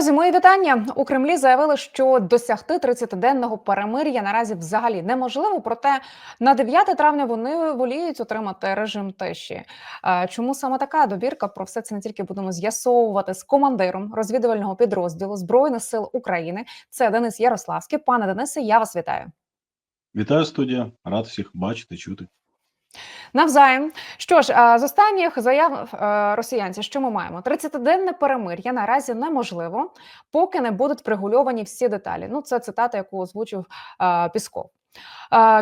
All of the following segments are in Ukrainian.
Друзі, мої вітання у Кремлі заявили, що досягти 30-денного перемир'я наразі взагалі неможливо. Проте на 9 травня вони воліють отримати режим тиші. Чому саме така добірка? Про все це не тільки будемо з'ясовувати з командиром розвідувального підрозділу збройних сил України. Це Денис Ярославський. Пане Денисе, я вас вітаю. Вітаю студія, рад всіх бачити, чути. Навзаєм. Що ж, з останніх заяв е, росіянців, що ми маємо? 30-денне перемир'я наразі неможливо, поки не будуть врегульовані всі деталі. Ну, це цитата, яку озвучив е, Пісков.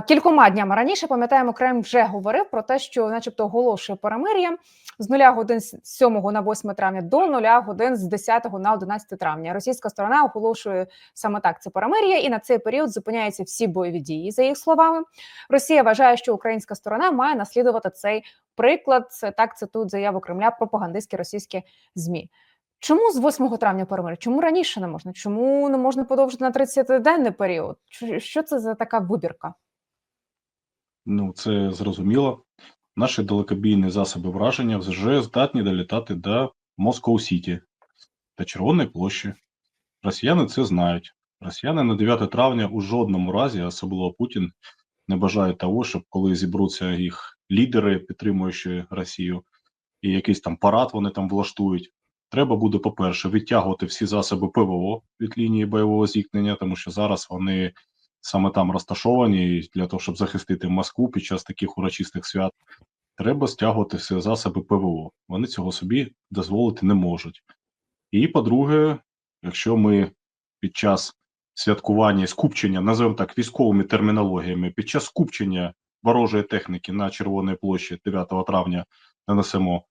Кількома днями раніше пам'ятаємо, Кремль вже говорив про те, що, начебто, оголошує перемир'я з 0 годин з 7 на 8 травня до 0 годин з 10 на 11 травня. Російська сторона оголошує саме так це перемир'я, і на цей період зупиняються всі бойові дії, за їх словами. Росія вважає, що українська сторона має наслідувати цей приклад. Це так цитують заяву Кремля пропагандистські російські змі. Чому з 8 травня перемир'я? Чому раніше не можна? Чому не можна подовжити на 30-денний період? Що це за така вибірка? Ну, це зрозуміло. Наші далекобійні засоби враження вже здатні долітати до Москоу Сіті та Червоної площі. Росіяни це знають. Росіяни на 9 травня у жодному разі, особливо Путін, не бажають того, щоб коли зібруться їх лідери, підтримуючи Росію, і якийсь там парад вони там влаштують. Треба буде, по-перше, відтягувати всі засоби ПВО від лінії бойового зіткнення, тому що зараз вони саме там розташовані для того, щоб захистити Москву під час таких урочистих свят. Треба стягувати всі засоби ПВО. Вони цього собі дозволити не можуть. І по-друге, якщо ми під час святкування скупчення, називаємо так військовими термінологіями, під час скупчення ворожої техніки на Червоній площі 9 травня нанесемо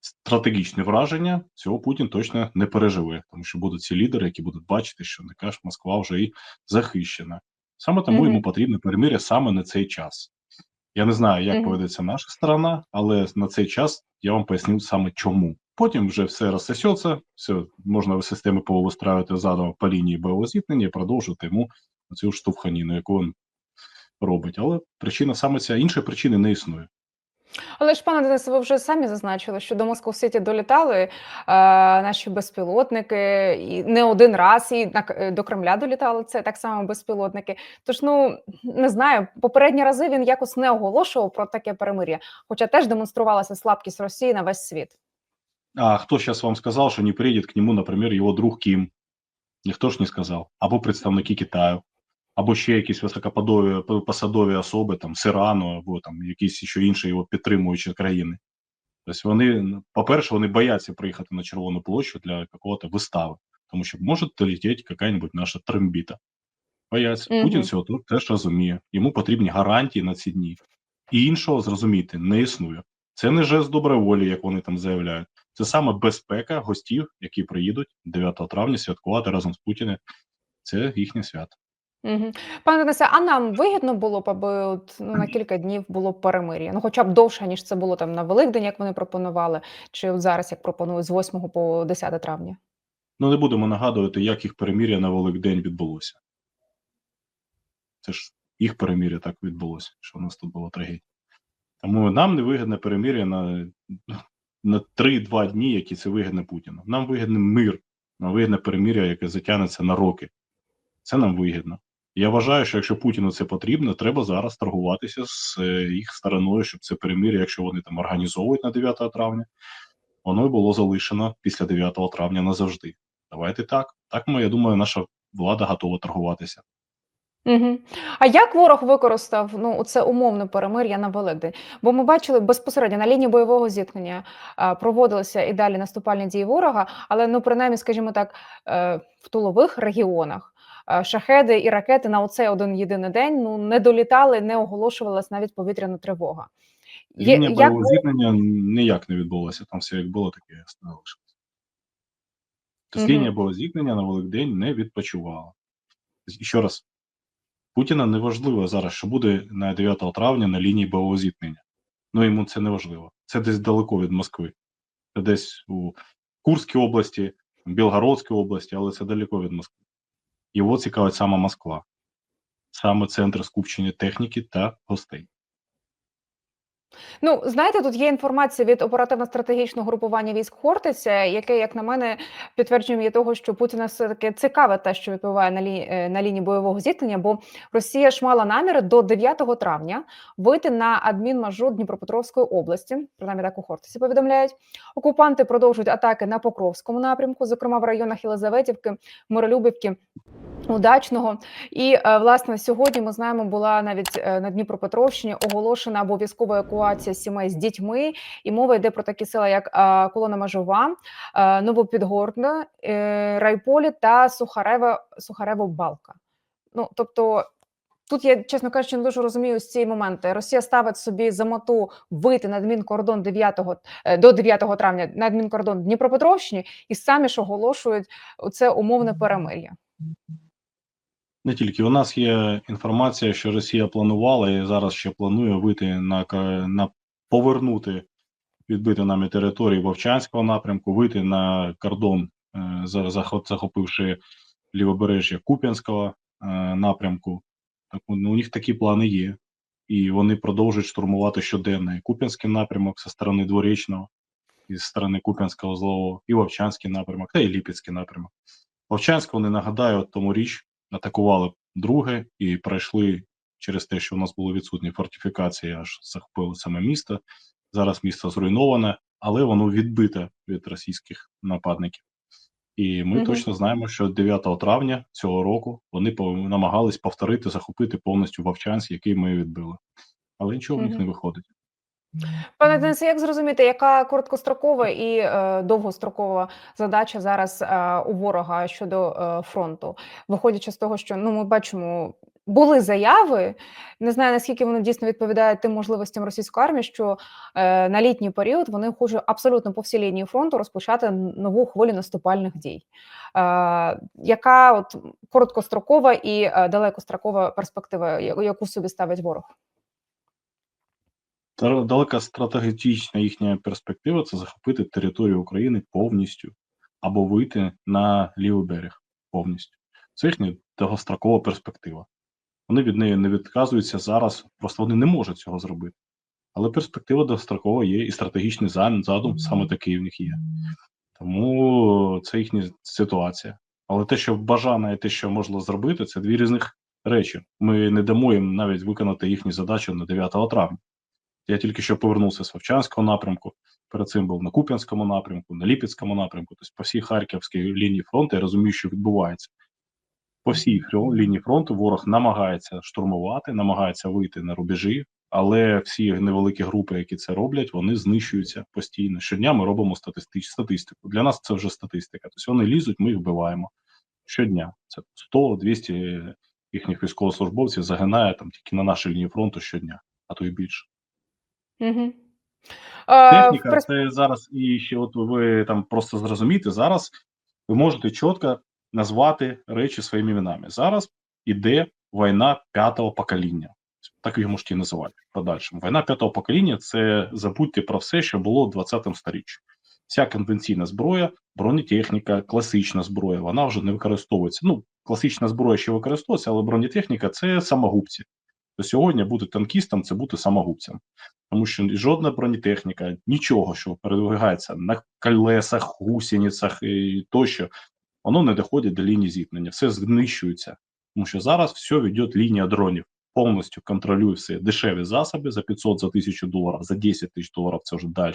стратегічне враження, цього Путін точно не переживе, тому що будуть ці лідери, які будуть бачити, що не каже, Москва вже і захищена. Саме тому Мгм. йому потрібне перемиря саме на цей час. Я не знаю, як Мгм. поведеться наша сторона, але на цей час я вам поясню саме чому. Потім вже все розсосеться, все можна системи повистраювати задом по лінії бойового зіткнення і продовжувати йому цю штовханіну, яку він робить. Але причина саме ця іншої причини не існує. Але ж, пане Денисе, ви вже самі зазначили, що до Москва Сіті долітали е, наші безпілотники, і не один раз, і на, до Кремля долітали це так само безпілотники. Тож, ну не знаю, попередні рази він якось не оголошував про таке перемир'я, хоча теж демонструвалася слабкість Росії на весь світ. А кто сейчас вам сказал, что не приедет к нему, например, его друг Ким? Ніхто ж не сказав. Або представники Китаю, або ще якісь високопосадові посадові особи, там з Ірану, або там якісь ще інші його підтримуючі країни. Тобто вони, по-перше, вони бояться приїхати на Червону площу для якогось вистави, тому що може долетіти якась наша трембіта. Бояться. Мгм. Путін цього тут теж розуміє. Йому потрібні гарантії на ці дні. І іншого зрозуміти не існує. Це не жест доброї волі, як вони там заявляють. Це саме безпека гостів, які приїдуть 9 травня святкувати разом з Путіним. Це їхнє свято. Пане Денисе, а нам вигідно було б, аби от, ну, на кілька днів було перемир'я? Ну, хоча б довше, ніж це було там на Великдень, як вони пропонували, чи от зараз, як пропонують, з 8 по 10 травня. Ну не будемо нагадувати, як їх перемір'я на Великдень відбулося. Це ж їх перемір'я так відбулося, що у нас тут було трагедія. Тому нам не вигідне перемір'я на, на 3-2 дні, які це вигідне Путіну. Нам вигідний мир, нам вигідне перемір'я, яке затягнеться на роки. Це нам вигідно. Я вважаю, що якщо Путіну це потрібно, треба зараз торгуватися з е, їх стороною, щоб це перемир'я, якщо вони там організовують на 9 травня, воно й було залишено після 9 травня назавжди. Давайте так. Так, ну, я думаю, наша влада готова торгуватися. Угу. А як ворог використав ну це умовне перемир'я на Великдень? Бо ми бачили безпосередньо на лінії бойового зіткнення проводилися і далі наступальні дії ворога, але ну принаймні, скажімо так, е, в тулових регіонах шахеди і ракети на оцей один єдиний день ну не долітали, не оголошувалась навіть повітряна тривога. Є- Лінія як зіткнення ніяк не відбулося. Там все як було, таке. Тобто Мгм. лінія бойового зіткнення на Великдень не відпочивала. Ще раз, Путіна не важливо зараз, що буде на 9 травня на лінії бойового зіткнення. Ну йому це не важливо. Це десь далеко від Москви. Це десь у Курській області, Білгородській області, але це далеко від Москви. Його цікавить саме Москва, саме центр скупчення техніки та гостей. Ну, знаєте, тут є інформація від оперативно-стратегічного групування військ Хортиця, яке, як на мене, підтвердженням є того, що Путіна все таки цікаве те, що відбуває на, лі... е, на лінії бойового зіткнення, бо Росія ж мала наміри до 9 травня вийти на адмінмажор Дніпропетровської області. Принаймні так у Хортиці повідомляють. Окупанти продовжують атаки на Покровському напрямку, зокрема в районах Єлизаветівки, Миролюбівки. Удачного і е, власне сьогодні ми знаємо, була навіть е, на Дніпропетровщині оголошена обов'язкова евакуація сімей з дітьми, і мова йде про такі села, як Колона Межова, Новопідгорна, е, Райполі та Сухарево, Сухарево Балка. Ну тобто. Тут я, чесно кажучи, не дуже розумію ось ці моменти. Росія ставить собі за мету вийти на адмінкордон 9, е, до 9 травня на адмінкордон Дніпропетровщини і самі ж оголошують це умовне перемир'я. Не тільки у нас є інформація, що Росія планувала і зараз ще планує вийти на, на повернути відбити нами території Вовчанського напрямку, вийти на кордон, е, за- захоп- захопивши лівобережжя Куп'янського е, напрямку. Так, ну, у них такі плани є, і вони продовжують штурмувати щоденно і Куп'янський напрямок зі сторони Дворічного, і зі сторони Куп'янського злого, і Вовчанський напрямок, та і Ліпецький напрямок. Вовчанськ, вони нагадаю, тому річ атакували друге і пройшли через те, що у нас були відсутні фортифікації, аж захопили саме місто. Зараз місто зруйноване, але воно відбите від російських нападників. І ми Мгм. точно знаємо, що 9 травня цього року вони намагались повторити, захопити повністю Вовчанськ, який ми відбили. Але нічого в них не виходить. Пане Денисе, як зрозуміти, яка короткострокова і е, довгострокова задача зараз е, у ворога щодо е, фронту? Виходячи з того, що ну ми бачимо, були заяви. Не знаю наскільки вони дійсно відповідають тим можливостям російської армії, що е, на літній період вони хочуть абсолютно по всій лінії фронту розпочати нову хвилю наступальних дій. Е, яка от короткострокова і е, далекострокова перспектива, яку собі ставить ворог? Далека стратегічна їхня перспектива це захопити територію України повністю або вийти на лівий берег повністю. Це їхня довгострокова перспектива. Вони від неї не відказуються зараз, просто вони не можуть цього зробити. Але перспектива довгострокова є, і стратегічний задум, саме такий в них є. Тому це їхня ситуація. Але те, що бажано і те, що можна зробити, це дві різних речі. Ми не дамо їм навіть виконати їхні задачі на 9 травня. Я тільки що повернувся з Вовчанського напрямку. Перед цим був на Куп'янському напрямку, на Ліпецькому напрямку, тобто по всій Харківській лінії фронту. Я розумію, що відбувається. По всій лінії фронту ворог намагається штурмувати, намагається вийти на рубежі, але всі невеликі групи, які це роблять, вони знищуються постійно. Щодня ми робимо статистич, статистику. Для нас це вже статистика. Тобто вони лізуть, ми їх вбиваємо щодня. Це 100-200 їхніх військовослужбовців загинає там тільки на нашій лінії фронту щодня, а то й більше. Угу. Техніка це зараз і ще от ви там просто зрозумієте, зараз ви можете чітко назвати речі своїми іменами. Зараз іде війна п'ятого покоління. Так її можете і називати в подальшому. Війна п'ятого покоління це забудьте про все, що було в 20 сторіччі. Вся конвенційна зброя, бронетехніка, класична зброя, вона вже не використовується. Ну, класична зброя ще використовується, але бронетехніка це самогубці. То сьогодні бути танкістом це бути самогубцем тому що жодна бронетехніка, нічого, що передвигається на колесах, гусеницях і тощо, воно не доходить до лінії зіткнення, все знищується. Тому що зараз все веде лінія дронів, повністю контролює все дешеві засоби за 500, за 1000 доларів, за 10 тисяч доларів, це вже далі.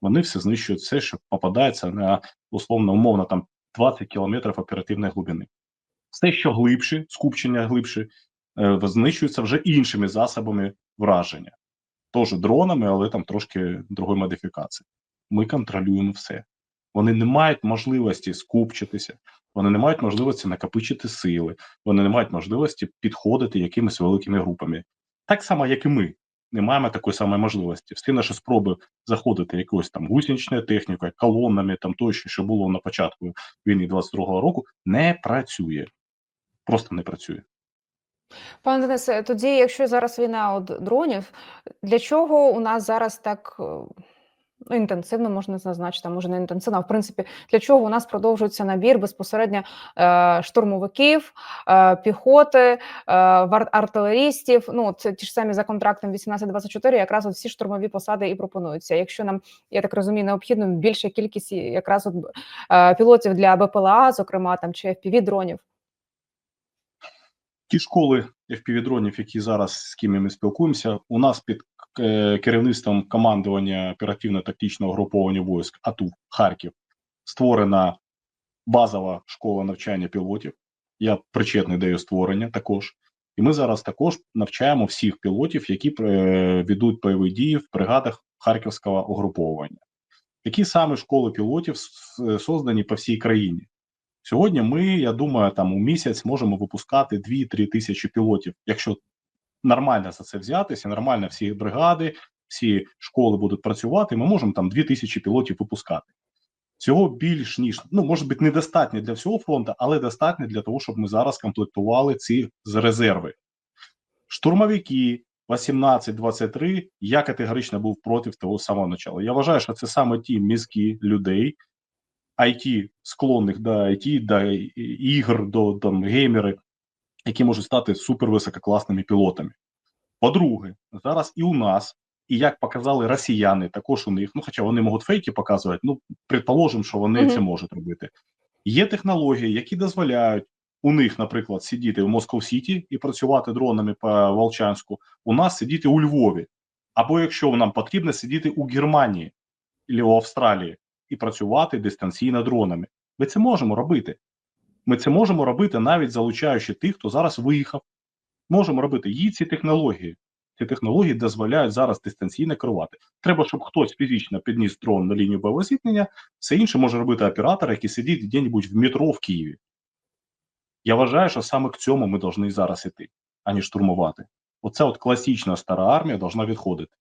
Вони все знищують все, що попадається на условно умовно там 20 кілометрів оперативної глибини. Все, що глибше, скупчення глибше, е, знищується вже іншими засобами враження теж дронами, але там трошки другої модифікації. Ми контролюємо все. Вони не мають можливості скупчитися, вони не мають можливості накопичити сили, вони не мають можливості підходити якимись великими групами. Так само, як і ми, не маємо такої самої можливості. Всі наші спроби заходити якоюсь там гусеничною технікою, колонами, там тощо, що було на початку війни 22-го року, не працює. Просто не працює. Пане Денисе, тоді, якщо зараз війна от дронів, для чого у нас зараз так е, Ну, інтенсивно можна зазначити, а може не інтенсивно. А в принципі, для чого у нас продовжується набір безпосередньо е, штурмовиків, е, піхоти, е, артилерістів. Ну, це ті ж самі за контрактом 18-24, якраз от всі штурмові посади і пропонуються. Якщо нам, я так розумію, необхідно більша кількість якраз от е, пілотів для БПЛА, зокрема там чи FPV дронів. Ті школи FPV-дронів, які зараз з ким ми спілкуємося, у нас під е, керівництвом командування оперативно-тактичного груповання військ АТУ Харків створена базова школа навчання пілотів. Я причетний до її створення також. І ми зараз також навчаємо всіх пілотів, які е, ведуть бойові дії в бригадах Харківського угруповування. Такі саме школи пілотів создані по всій країні. Сьогодні ми, я думаю, там у місяць можемо випускати 2-3 тисячі пілотів. Якщо нормально за це взятися, нормально всі бригади, всі школи будуть працювати, ми можемо там 2 тисячі пілотів випускати. Цього більш ніж ну може бути недостатньо для всього фронту, але достатньо для того, щоб ми зараз комплектували ці з резерви. Штурмовики 18-23, я категорично був проти того самого начала. Я вважаю, що це саме ті мізки людей, IT склонних до IT, до і- ігор, до там геймери, які можуть стати супервисококласними пілотами. По-друге, зараз і у нас, і як показали росіяни, також у них, ну хоча вони можуть фейки показувати, ну предположимо, що вони Мгм. це можуть робити. Є технології, які дозволяють у них, наприклад, сидіти в Москов Сіті і працювати дронами по Волчанську, у нас сидіти у Львові. Або якщо нам потрібно сидіти у Германії або у Австралії і працювати дистанційно дронами. Ми це можемо робити. Ми це можемо робити навіть залучаючи тих, хто зараз виїхав. Можемо робити її ці технології. Ці технології дозволяють зараз дистанційно керувати. Треба, щоб хтось фізично підніс дрон на лінію бойового зіткнення, все інше може робити оператор, який сидить десь в метро в Києві. Я вважаю, що саме к цьому ми повинні зараз іти, а не штурмувати. Оця от класична стара армія повинна відходити.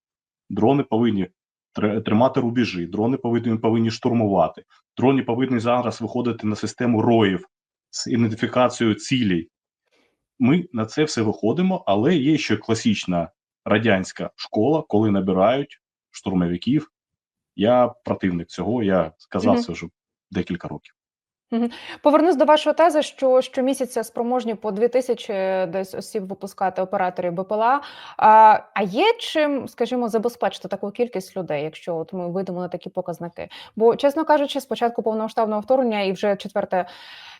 Дрони повинні тримати рубежі, дрони повинні, повинні штурмувати, дрони повинні зараз виходити на систему роїв з ідентифікацією цілей. Ми на це все виходимо, але є ще класична радянська школа, коли набирають штурмовиків. Я противник цього, я сказав Мгм. це вже декілька років. Повернусь до вашої тези, що щомісяця спроможні по 2 тисячі десь осіб випускати операторів БПЛА. А, є чим, скажімо, забезпечити таку кількість людей, якщо от ми вийдемо на такі показники? Бо, чесно кажучи, з початку повномасштабного вторгнення і вже четверте,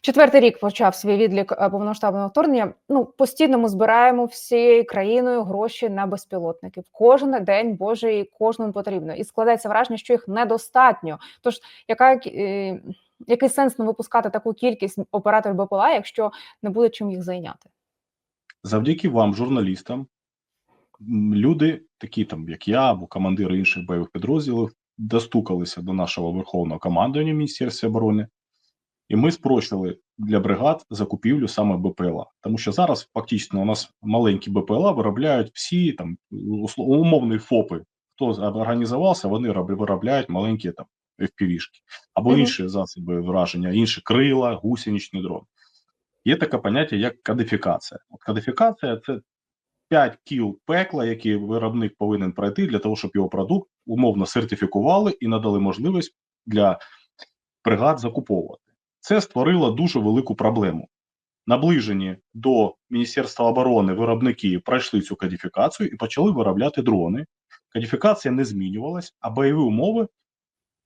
четвертий рік почав свій відлік е, повномасштабного вторгнення. Ну постійно ми збираємо всією країною гроші на безпілотників. Кожен день Боже, і кожному потрібно. І складається враження, що їх недостатньо. Тож яка е, який сенс не випускати таку кількість операторів БПЛА, якщо не буде чим їх зайняти? Завдяки вам, журналістам, люди, такі там, як я або командири інших бойових підрозділів, достукалися до нашого верховного командування Міністерства оборони, і ми спрощили для бригад закупівлю саме БПЛА. Тому що зараз фактично у нас маленькі БПЛА виробляють всі там умовні ФОПи. Хто організувався, вони виробляють маленькі там FPV-шки або Мгм. інші засоби враження, інші крила, гусеничний дрон. Є таке поняття, як кодифікація. От кодифікація це 5 кіл пекла, які виробник повинен пройти для того, щоб його продукт умовно сертифікували і надали можливість для бригад закуповувати. Це створило дуже велику проблему. Наближені до Міністерства оборони виробники пройшли цю кодифікацію і почали виробляти дрони. Кодифікація не змінювалась, а бойові умови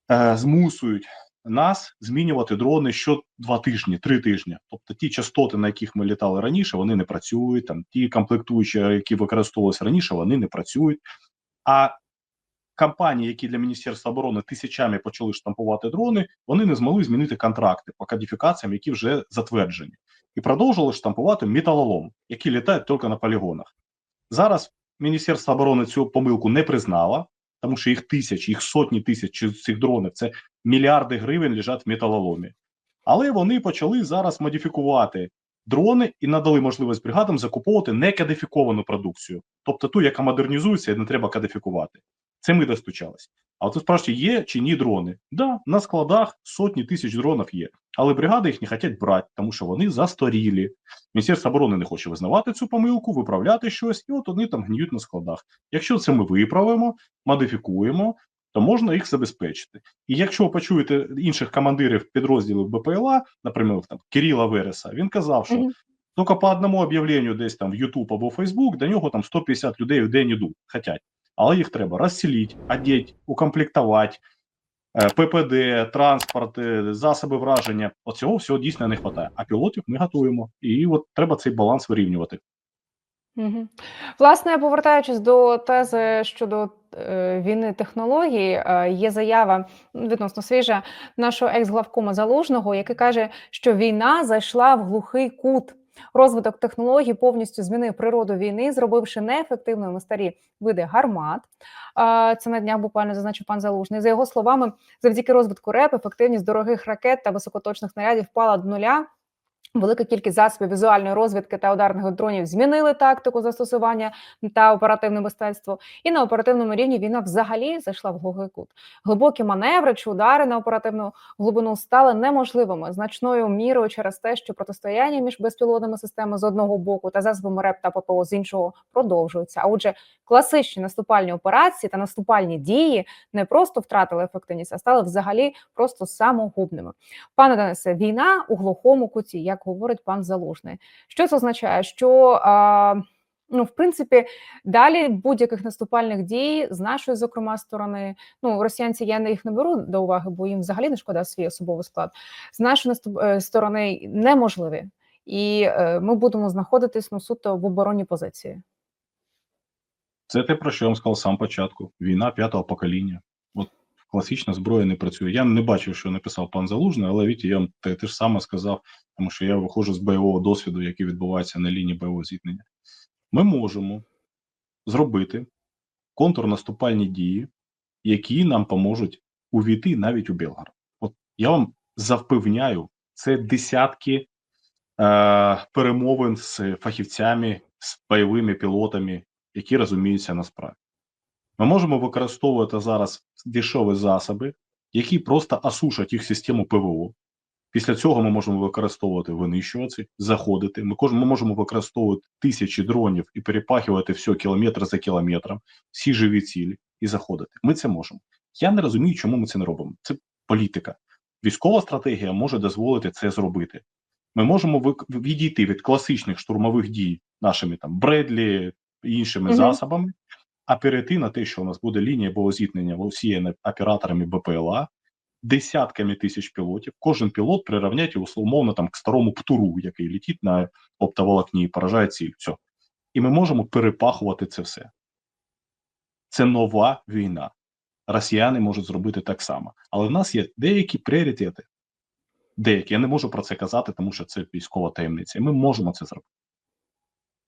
змусують нас змінювати дрони що два тижні, три тижні. Тобто ті частоти, на яких ми літали раніше, вони не працюють. Там ті комплектуючі, які використовувалися раніше, вони не працюють. А компанії, які для Міністерства оборони тисячами почали штампувати дрони, вони не змогли змінити контракти по кодифікаціям, які вже затверджені, і продовжували штампувати металолом, які літають тільки на полігонах. Зараз Міністерство оборони цю помилку не признало, тому що їх тисячі, їх сотні тисяч цих дронів це мільярди гривень лежать в металоломі. Але вони почали зараз модифікувати дрони і надали можливість бригадам закуповувати некадифіковану продукцію, тобто ту, яка модернізується і не треба кодифікувати. Це ми достучались. А от ви спрашуєте, є чи ні дрони? Да, на складах сотні тисяч дронів є, але бригади їх не хочуть брати, тому що вони застарілі. Міністерство оборони не хоче визнавати цю помилку, виправляти щось, і от вони там гниють на складах. Якщо це ми виправимо, модифікуємо, то можна їх забезпечити. І якщо ви почуєте інших командирів підрозділів БПЛА, наприклад, там Кирила Вереса, він казав, що тільки по одному об'явленню десь там в YouTube або Facebook до нього там 150 людей в день ідуть, хотять. Але їх треба розселити, одіть, укомплектувати, е, ППД, транспорт, е, засоби враження. Оцього всього дійсно не вистачає. А пілотів ми готуємо. І от треба цей баланс вирівнювати. Мгм. Власне, повертаючись до тези щодо е, війни технологій, е, є заява відносно свіжа нашого екс-главкома Залужного, який каже, що війна зайшла в глухий кут. Розвиток технологій повністю змінив природу війни, зробивши неефективними старі види гармат. Це на днях буквально зазначив пан Залужний. За його словами, завдяки розвитку РЕП ефективність дорогих ракет та високоточних снарядів впала до нуля. Велика кількість засобів візуальної розвідки та ударних дронів змінили тактику застосування та оперативне мистецтво. І на оперативному рівні війна взагалі зайшла в глухий кут. Глибокі маневри чи удари на оперативну глибину стали неможливими значною мірою через те, що протистояння між безпілотними системами з одного боку та засобами РЕП та ППО з іншого продовжується. А отже, класичні наступальні операції та наступальні дії не просто втратили ефективність, а стали взагалі просто самогубними. Пане Денисе, війна у глухому куті, як говорить пан Залужний. Що це означає? Що а, ну, в принципі, далі будь-яких наступальних дій з нашої, зокрема, сторони, ну росіянці я їх не беру до уваги, бо їм взагалі не шкода свій особовий склад. З нашої е, сторони неможливі, і е, ми будемо знаходитись ну суто в оборонній позиції. Це те, про що я вам сказав самого початку. Війна п'ятого покоління. Класична зброя не працює. Я не бачив, що написав пан Залужний, але віті, я вам те, те ж саме сказав, тому що я виходжу з бойового досвіду, який відбувається на лінії бойового зіткнення. Ми можемо зробити контрнаступальні дії, які нам поможуть увійти навіть у Белгород. От я вам завпевняю, це десятки е, перемовин з фахівцями, з бойовими пілотами, які розуміються на справі. Ми можемо використовувати зараз дешеві засоби, які просто осушать їх систему ПВО. Після цього ми можемо використовувати винищувачі, заходити. Ми, ми можемо використовувати тисячі дронів і перепахувати все кілометр за кілометром, всі живі цілі і заходити. Ми це можемо. Я не розумію, чому ми це не робимо. Це політика. Військова стратегія може дозволити це зробити. Ми можемо відійти від класичних штурмових дій нашими там Бредлі і іншими Мгм. засобами, а перейти на те, що у нас буде лінія зіткнення всіяна операторами БПЛА, десятками тисяч пілотів. Кожен пілот прирівняти умовно там к старому птуру, який летить на оптоволокні і поражає ціль. Все. І ми можемо перепахувати це все. Це нова війна. Росіяни можуть зробити так само. Але в нас є деякі пріоритети. Деякі. Я не можу про це казати, тому що це військова таємниця. І ми можемо це зробити.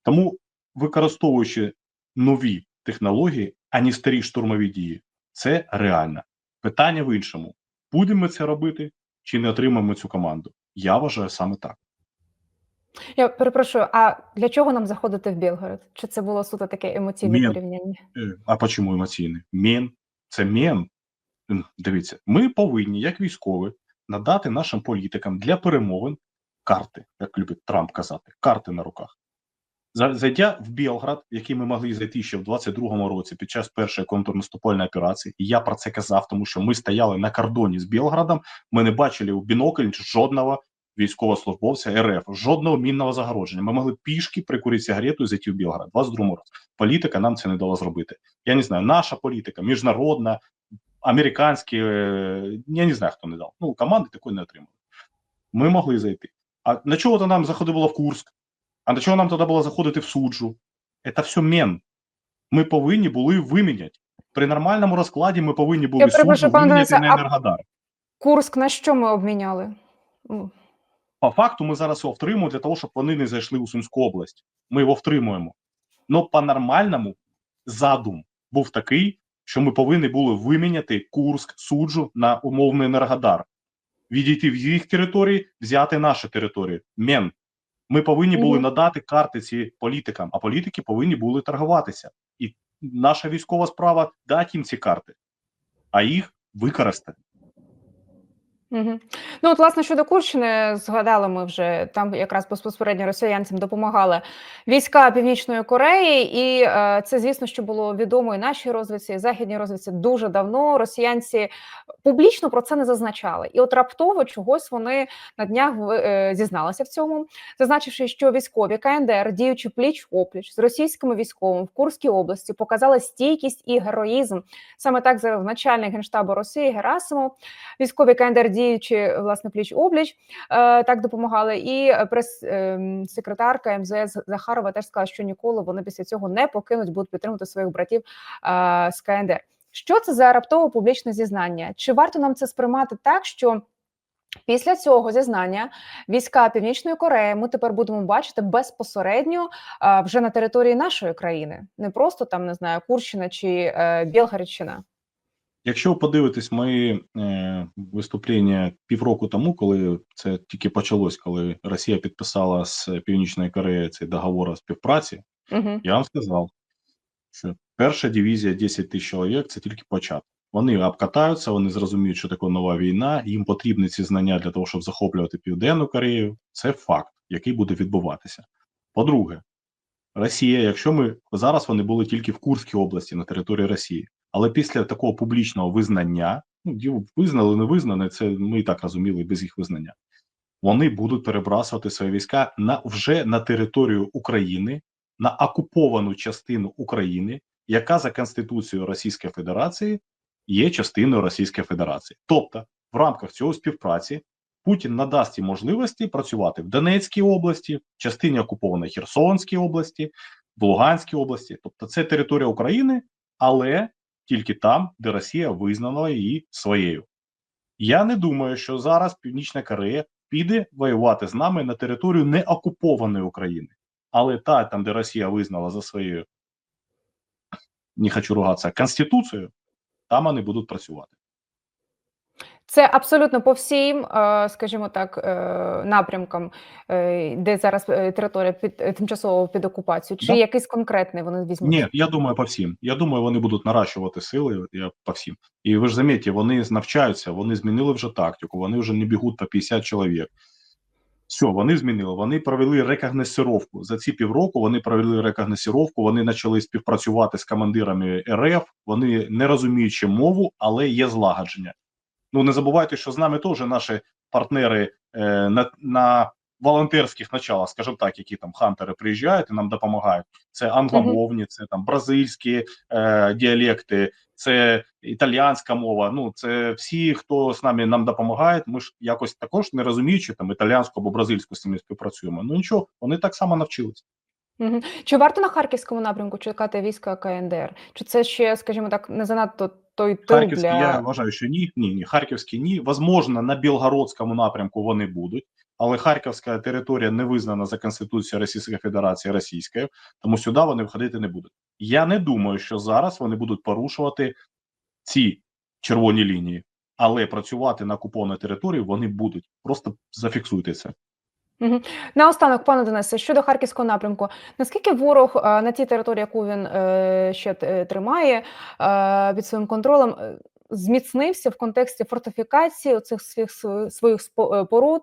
Тому, використовуючи нові технології, а не старі штурмові дії, це реально. Питання в іншому: будемо ми це робити чи не отримаємо цю команду? Я вважаю саме так. Я перепрошую, а для чого нам заходити в Білгород? Чи це було суто таке емоційне Ні. порівняння? Е, А чому емоційний? Мен. Це мен. Дивіться, ми повинні, як військові, надати нашим політикам для перемовин карти, як любить Трамп казати, карти на руках. За- Зайдя в Білград, в який ми могли зайти ще в 22-му році під час першої контрнаступальної операції, і я про це казав, тому що ми стояли на кордоні з Білградом, ми не бачили у бінокль жодного військовослужбовця РФ, жодного мінного загородження. Ми могли пішки прикурити сигарету і зайти в Білград. в 22-му році. Політика нам це не дала зробити. Я не знаю, наша політика, міжнародна, американські, е, я не знаю, хто не дав. Ну, команди такої не отримали. Ми могли зайти. А на чого то нам заходи було в Курск? А на чого нам тоді було заходити в суджу? Це все мен. Ми повинні були виміняти. При нормальному розкладі ми повинні були Я суджу виміняти на Енергодар. Курск на що ми обміняли? Ну, По факту ми зараз його втримуємо для того, щоб вони не зайшли у Сумську область. Ми його втримуємо. Но по-нормальному задум був такий, що ми повинні були виміняти Курск, суджу на умовний Енергодар, відійти в їх території, взяти наші території. Мен. Ми повинні були надати карти ці політикам, а політики повинні були торгуватися. І наша військова справа дати їм ці карти, а їх використати. Мгм. Ну, от, власне, щодо Курщини, згадали ми вже там якраз безпосередньо росіянцям допомагали війська Північної Кореї, і е, це, звісно, що було відомо і нашій розвідці, і західній розвідці дуже давно. Росіянці публічно про це не зазначали. І от раптово чогось вони на днях е, зізналися в цьому, зазначивши, що військові КНДР, діючи пліч опліч з російськими військовими в Курській області, показали стійкість і героїзм. Саме так заявив начальник генштабу Росії Герасимов. Військові КНДР діючи власне пліч обліч е, так допомагали. І прес-секретарка МЗС Захарова теж сказала, що ніколи вони після цього не покинуть, будуть підтримувати своїх братів е, з КНДР. Що це за раптове публічне зізнання? Чи варто нам це сприймати так, що після цього зізнання війська Північної Кореї ми тепер будемо бачити безпосередньо е, вже на території нашої країни, не просто там не знаю Курщина чи Білгородщина? Якщо ви подивитесь мої е, виступлення півроку тому, коли це тільки почалось, коли Росія підписала з Північною Кореєю цей договор о співпраці, Угу. я вам сказав, що перша дивізія 10 тисяч чоловік це тільки початок. Вони обкатаються, вони зрозуміють, що таке нова війна. Їм потрібні ці знання для того, щоб захоплювати Південну Корею. Це факт, який буде відбуватися. По-друге, Росія, якщо ми зараз вони були тільки в Курській області на території Росії, але після такого публічного визнання, ну визнали, не визнане, це ми і так розуміли без їх визнання. Вони будуть перебрасувати свої війська на вже на територію України, на окуповану частину України, яка за конституцією Російської Федерації є частиною Російської Федерації. Тобто, в рамках цього співпраці Путін надасть їм можливості працювати в Донецькій області, частині окупованої Херсонській області, в Луганській області. Тобто, це територія України, але тільки там, де Росія визнала її своєю. Я не думаю, що зараз Північна Корея піде воювати з нами на територію неокупованої України, але та, там, де Росія визнала за своєю, не хочу ругатися, конституцією, там вони будуть працювати. Це абсолютно по всім, е, скажімо так, е, напрямкам, е, де зараз територія під тимчасово під окупацією, чи Да. якийсь конкретний вони візьмуть? Ні, я думаю, по всім. Я думаю, вони будуть наращувати сили я, по всім. І ви ж замітьте, вони навчаються, вони змінили вже тактику, вони вже не бігуть по 50 чоловік. Все, вони змінили. Вони провели рекогносцировку. За ці півроку вони провели рекогносцировку, вони почали співпрацювати з командирами РФ. Вони не розуміючи мову, але є злагодження. Ну не забувайте, що з нами теж наші партнери е, на, на волонтерських началах, скажімо так, які там хантери приїжджають і нам допомагають. Це англомовні, це там бразильські е, діалекти, це італіянська мова. Ну це всі, хто з нами нам допомагає. Ми ж якось також не розуміючи там італіянську або бразильську з ними співпрацюємо. Ну нічого, вони так само навчились. Мгм. Чи варто на харківському напрямку чекати війська КНДР? Чи це ще, скажімо так, не занадто той тил Харківський, для я вважаю, що ні, ні, ні. Харківський ні. Возможно, на Білгородському напрямку вони будуть, але Харківська територія не визнана за Конституцією Російської Федерації російською, тому сюди вони входити не будуть. Я не думаю, що зараз вони будуть порушувати ці червоні лінії, але працювати на окупованій території вони будуть. Просто зафіксуйте це. Наостанок, пане Денисе, щодо харківського напрямку, наскільки ворог е, на тій території, яку він е, ще тримає е, під своїм контролем, зміцнився в контексті фортифікації цих своїх своїх спо- е.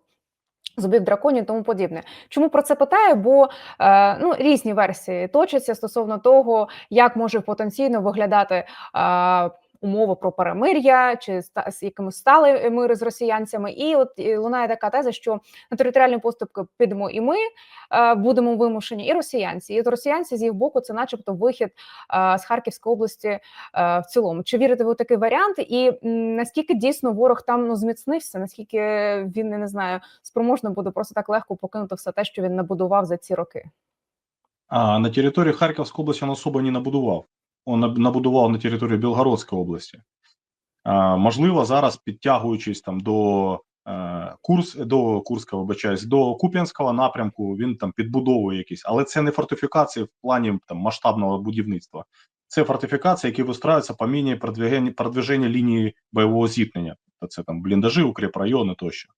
Зубів драконів і тому подібне. Чому про це питаю? Бо ну різні версії точаться стосовно того, як може потенційно виглядати умови про перемир'я чи з якимось стали мири з росіянцями. І от і лунає така теза, що на територіальні поступки підемо і ми е, будемо вимушені, і росіянці. І от росіянці з їх боку це, начебто, вихід е, з Харківської області е, в цілому. Чи вірите ви у такий варіант? І наскільки дійсно ворог там ну зміцнився? Наскільки він не знаю, спроможний буде просто так легко покинути все те, що він набудував за ці роки? А на території Харківської області він особо не набудував. Набудував на території Білгородської області. Можливо, зараз підтягуючись там до е, Курс до Курського, вибачаюсь, до Куп'янського напрямку, він там підбудовує якісь, але це не фортифікації в плані там масштабного будівництва. Це фортифікації, які вистраюються по міні продвиження, лінії бойового зіткнення. Це там бліндажі, укріпрайони тощо.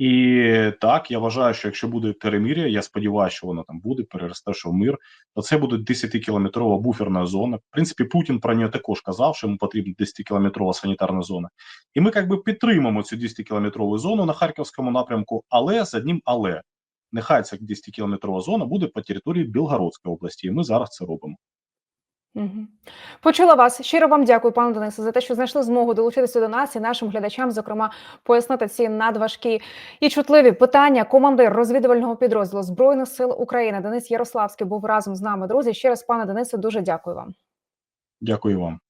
І так, я вважаю, що якщо буде перемир'я, я сподіваюся, що воно там буде, переросте, що в мир, то це буде 10-кілометрова буферна зона. В принципі, Путін про нього також казав, що йому потрібна 10-кілометрова санітарна зона. І ми якби підтримуємо цю 10-кілометрову зону на Харківському напрямку, але з одним але. Нехай ця 10-кілометрова зона буде по території Білгородської області, і ми зараз це робимо. Почула вас. Щиро вам дякую, пане Денисе, за те, що знайшли змогу долучитися до нас і нашим глядачам, зокрема, пояснити ці надважкі і чутливі питання. Командир розвідувального підрозділу Збройних сил України Денис Ярославський був разом з нами. Друзі, ще раз, пане Денисе, дуже дякую вам. Дякую вам.